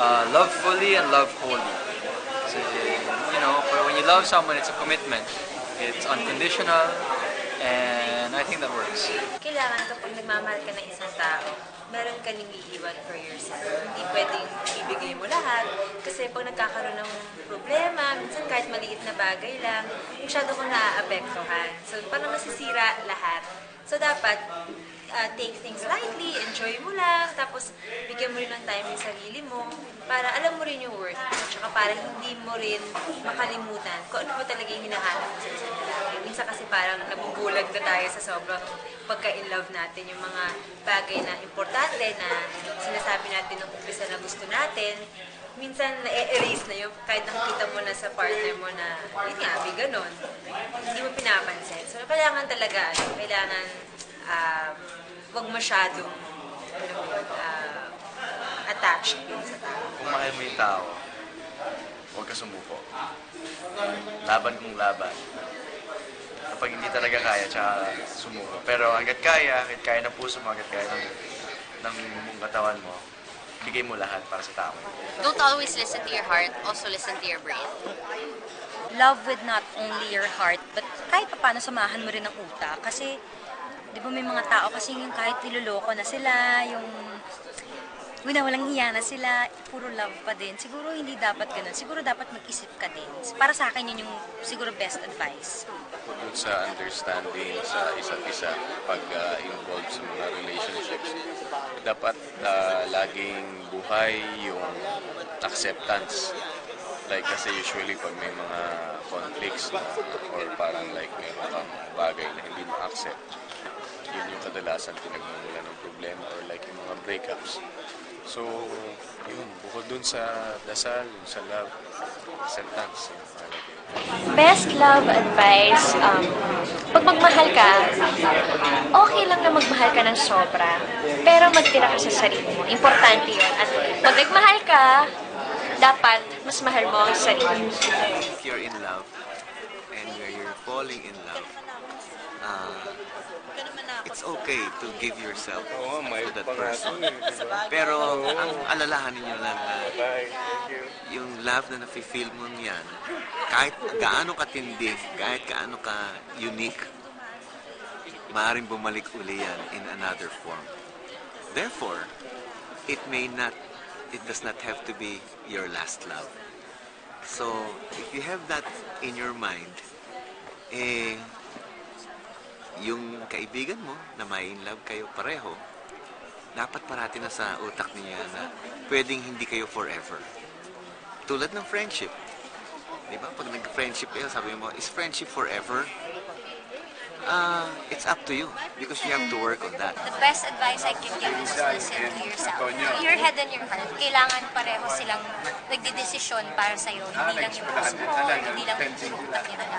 Uh, love fully and love wholly. Kasi, you know, for when you love someone, it's a commitment. It's unconditional, and I think that works. Kailangan kapag nagmamahal ka ng isang tao, meron ka ning iiwan for yourself. Hindi pwedeng ibigay mo lahat. Kasi pag nagkakaroon ng problema, minsan kahit maliit na bagay lang, masyado kong naaapektuhan. So, parang masisira lahat. So, dapat uh, take things lightly, enjoy mo lang, tapos bigyan mo rin ng time yung sarili mo para alam mo rin yung worth mo. Tsaka para hindi mo rin makalimutan kung ano ba talaga yung hinahanap mo sa isang lalaki. Minsan kasi parang nabubulag na tayo sa sobrang pagka-in love natin, yung mga bagay na importante na sinasabi natin nung umpisa na gusto natin, minsan na-erase na yung kahit nakikita mo na sa partner mo na, yun nga, may ganun. Hindi mo pinapansin. So, kailangan talaga, ano, kailangan uh, wag masyadong ah, attached sa tao. Kung mahal mo yung tao, huwag ka sumuko. Laban kung laban. Kapag hindi talaga kaya, tsaka sumuko. Pero hanggat kaya, hanggat kaya ng puso mo, hanggat kaya ng, ng buong katawan mo, bigay mo lahat para sa tao. Don't always listen to your heart, also listen to your brain. love with not only your heart, but kahit pa paano samahan mo rin ng utak. Kasi, di ba may mga tao kasi yung kahit niloloko na sila, yung winawalang hiya na sila, puro love pa din. Siguro hindi dapat ganun. Siguro dapat mag-isip ka din. Para sa akin yun yung siguro best advice. Bukod sa understanding sa isa't isa pag uh, involved sa mga relationships, dapat uh, laging buhay yung acceptance. Like kasi usually pag may mga conflicts na, or parang like meron kang bagay na hindi ma-accept, yun yung kadalasan pinagmumulan ng problema or like yung mga breakups. So, yun, bukod dun sa dasal, yun sa love, acceptance, yung mahalaga. Best love advice, um, pag magmahal ka, okay lang na magmahal ka ng sobra, pero magtira ka sa sarili mo. Importante yun. At pag nagmahal ka, dapat mas mahal mo ang sarili mo. if you're in love and you're, you're falling in love, uh, it's okay to give yourself to that person. Pero ang alalahanin nyo lang na yung love na nafe-feel mo yan, kahit gaano katindi, kahit gaano ka unique, maaaring bumalik uli yan in another form. Therefore, it may not, it does not have to be your last love. So, if you have that in your mind, eh, yung kaibigan mo na may in love kayo pareho, dapat parati na sa utak niya na pwedeng hindi kayo forever. Tulad ng friendship. Di ba? Pag nag-friendship kayo, sabi mo, is friendship forever? Ah, it's up to you because you have to work on that. The best advice I can give is listen to yourself. Your head and your heart, kailangan pareho silang nagdidesisyon para sa'yo. Hindi lang yung puso mo, hindi lang yung utak nagamit.